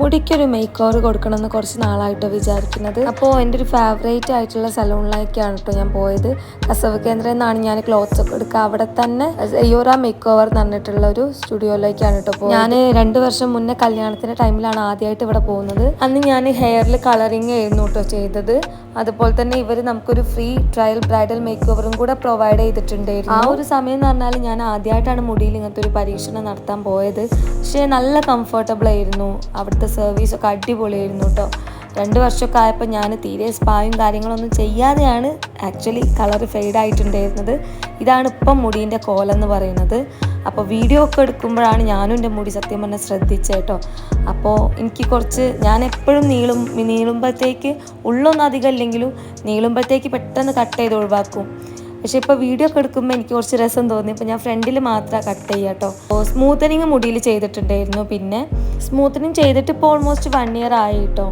മുടിക്കൊരു make over കൊടുക്കണമെന്ന് കുറച്ച് നാളായിട്ട് വിചാരിക്കുന്നത്. അപ്പോൾ എന്റെ ഒരു ഫേവറേറ്റ് ആയിട്ടുള്ള സലൂണിലേക്കാണ് കേട്ടോ ഞാൻ പോയത്. കസവ് കേന്ദ്രം എന്നാണ് ഞാൻ ക്ലോത്ത്സ് ഒക്കെ എടുക്കുക. അവിടെ തന്നെ അയ്യോറ മേക്ക് ഓവർ എന്ന് പറഞ്ഞിട്ടുള്ള ഒരു സ്റ്റുഡിയോയിലേക്കാണ് കേട്ടോ പോയത്. ഞാൻ രണ്ട് വർഷം മുന്നേ കല്യാണത്തിന്റെ ടൈമിലാണ് ആദ്യമായിട്ട് ഇവിടെ പോകുന്നത്. അന്ന് ഞാൻ ഹെയറിൽ കളറിങ് ആയിരുന്നു കേട്ടോ ചെയ്തത്. അതുപോലെ തന്നെ ഇവർ നമുക്കൊരു ഫ്രീ ട്രയൽ ബ്രൈഡൽ മേക്ക് ഓവറും കൂടെ പ്രൊവൈഡ് ചെയ്തിട്ടുണ്ടായിരുന്നു. ആ ഒരു സമയം എന്ന് പറഞ്ഞാൽ ഞാൻ ആദ്യമായിട്ടാണ് മുടിയിൽ ഇങ്ങനത്തെ ഒരു പരീക്ഷണം നടത്താൻ പോയത്. പക്ഷേ നല്ല കംഫർട്ടബിൾ ആയിരുന്നു. അവിടുത്തെ സർവീസ് ഒക്കെ അടിപൊളിയായിരുന്നു കേട്ടോ രണ്ട് വർഷമൊക്കെ ആയപ്പോൾ ഞാൻ തീരെ സ്പായും കാര്യങ്ങളൊന്നും ചെയ്യാതെയാണ് ആക്ച്വലി കളർ ഫെയ്ഡ് ആയിട്ടുണ്ടായിരുന്നത്. ഇതാണ് ഇപ്പം മുടീന്റെ കോലെന്ന് പറയുന്നത്. അപ്പോൾ വീഡിയോ ഒക്കെ എടുക്കുമ്പോഴാണ് ഞാനും എന്റെ മുടി സത്യം പറഞ്ഞാൽ ശ്രദ്ധിച്ചത് കേട്ടോ അപ്പോൾ എനിക്ക് കുറച്ച് ഞാൻ എപ്പോഴും നീളും നീളുമ്പോഴത്തേക്ക് ഉള്ളൊന്നും അധികം ഇല്ലെങ്കിലും നീളുമ്പോഴത്തേക്ക് പെട്ടെന്ന് കട്ട് ചെയ്ത് ഒഴിവാക്കും. പക്ഷെ ഇപ്പോൾ വീഡിയോ ഒക്കെ എടുക്കുമ്പോൾ എനിക്ക് കുറച്ച് രസം തോന്നി. ഇപ്പൊ ഞാൻ ഫ്രണ്ടിൽ മാത്രം കട്ട് ചെയ്യുക കേട്ടോ സ്മൂത്തനിങ് മുടിയിൽ ചെയ്തിട്ടുണ്ടായിരുന്നു. പിന്നെ സ്മൂത്തനിങ് ചെയ്തിട്ട് ഇപ്പോൾ ഓൾമോസ്റ്റ് വൺ ഇയർ ആയി കേട്ടോ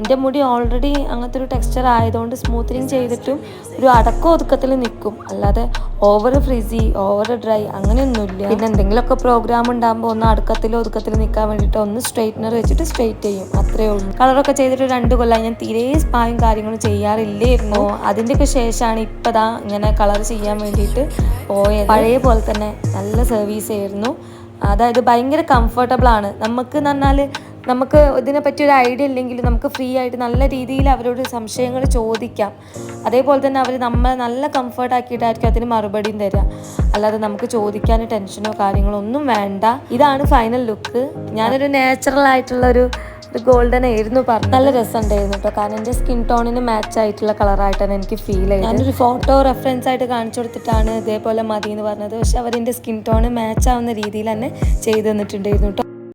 എന്റെ മുടി ഓൾറെഡി അങ്ങനത്തെ ഒരു ടെക്സ്ചർ ആയതുകൊണ്ട് സ്മൂത്തനിങ് ചെയ്തിട്ടും ഒരു അടക്ക ഒതുക്കത്തിൽ നിൽക്കും. അല്ലാതെ ഓവർ ഫ്രിസി ഓവർ ഡ്രൈ അങ്ങനെയൊന്നുമില്ല. പിന്നെ എന്തെങ്കിലുമൊക്കെ പ്രോഗ്രാം ഉണ്ടാകുമ്പോൾ ഒന്ന് അടുക്കത്തിൽ ഒതുക്കത്തിൽ നിൽക്കാൻ വേണ്ടിയിട്ട് ഒന്ന് സ്ട്രെയിറ്റ്നർ വെച്ചിട്ട് സ്ട്രെയിറ്റ് ചെയ്യും. അത്രേ ഉള്ളൂ. കളറൊക്കെ ചെയ്തിട്ട് രണ്ട് കൊല്ലം ഞാൻ തീരെ സ്പായും കാര്യങ്ങളും ചെയ്യാറില്ലായിരുന്നു. അതിന്റെയൊക്കെ ശേഷമാണ് ഇപ്പതാ ഇങ്ങനെ കളർ ചെയ്യാൻ വേണ്ടിയിട്ട് പോയത്. പഴയ പോലെ തന്നെ നല്ല സർവീസ് ആയിരുന്നു. അതായത് ഭയങ്കര കംഫർട്ടബിൾ ആണ്. നമുക്ക് എന്ന് പറഞ്ഞാൽ നമുക്ക് ഇതിനെപ്പറ്റി ഒരു ഐഡിയ ഇല്ലെങ്കിലും നമുക്ക് ഫ്രീ ആയിട്ട് നല്ല രീതിയിൽ അവരോട് സംശയങ്ങൾ ചോദിക്കാം. അതേപോലെ തന്നെ അവർ നമ്മളെ നല്ല കംഫർട്ട് ആക്കിയിട്ടായിരിക്കും അതിന് മറുപടിയും തരിക അല്ലാതെ നമുക്ക് ചോദിക്കാൻ ടെൻഷനോ കാര്യങ്ങളോ ഒന്നും വേണ്ട. ഇതാണ് ഫൈനൽ ലുക്ക് ഞാനൊരു നാച്ചുറൽ ആയിട്ടുള്ള ഒരു ഗോൾഡൻ ആയിരുന്നു പറഞ്ഞു നല്ല രസമുണ്ടായിരുന്നു കേട്ടോ കാരണം എന്റെ സ്കിൻ ടോണിന് മാച്ച് ആയിട്ടുള്ള കളറായിട്ടാണ് എനിക്ക് ഫീൽ ചെയ്തത് ഞാനൊരു ഫോട്ടോ റെഫറൻസ് ആയിട്ട് കാണിച്ചു കൊടുത്തിട്ടാണ് ഇതേപോലെ മതി എന്ന് പറഞ്ഞത്. പക്ഷെ അവരെന്റെ സ്കിൻ ടോണ് മാച്ച് ആവുന്ന രീതിയിൽ തന്നെ ചെയ്തു തന്നിട്ടുണ്ടായിരുന്നു കേട്ടോ